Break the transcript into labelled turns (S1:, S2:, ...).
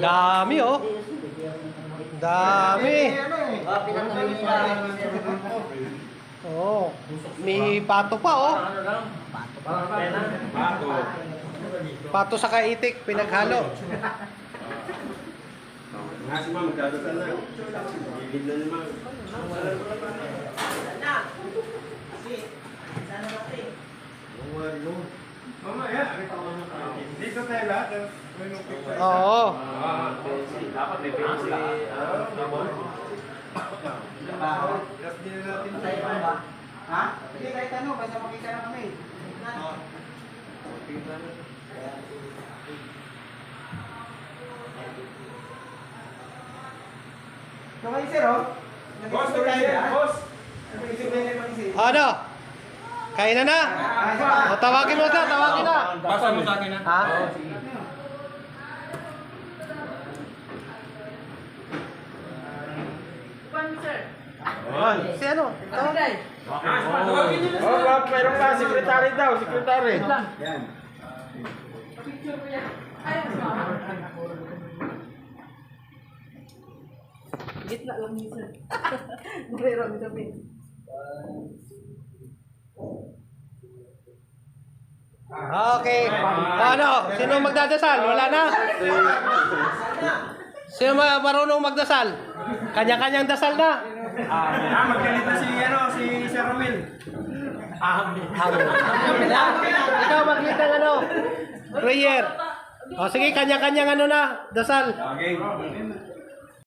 S1: Dami oh. Dami. Oh, may pato pa oh. Pato sa kaitik, pinaghalo.
S2: Nga si ma'am, magdadasal na. Dito tayo lahat. May nung picture.
S1: Oo.
S2: Dapat may picture. Just din natin.
S3: Ha? Hindi, kahit ano, basta makita na kami. So kayo sir, oh.
S2: Boss, boss.
S3: Nag-isip na yung mag-isip.
S1: Ano? Kain na na. O, tawagin mo na, tawagin na.
S2: Pasa mo sa akin na.
S1: Ha?
S2: On.
S1: Si ano? Tawagin.
S2: Oh, wap, mayroon pa. Sekretary daw, sekretary.
S3: Yan.
S4: Gitna lang minsan. Mayroon kami.
S1: Okay. Ano? Sino magdadasal? Wala na? Sino ma- marunong magdasal? Kanya-kanyang dasal na.
S2: Ah, magkalit na si, ano, si Sir Ramil.
S1: Ikaw maglita ng ano? Prayer. O sige, kanya-kanyang ano na, dasal.
S2: Okay.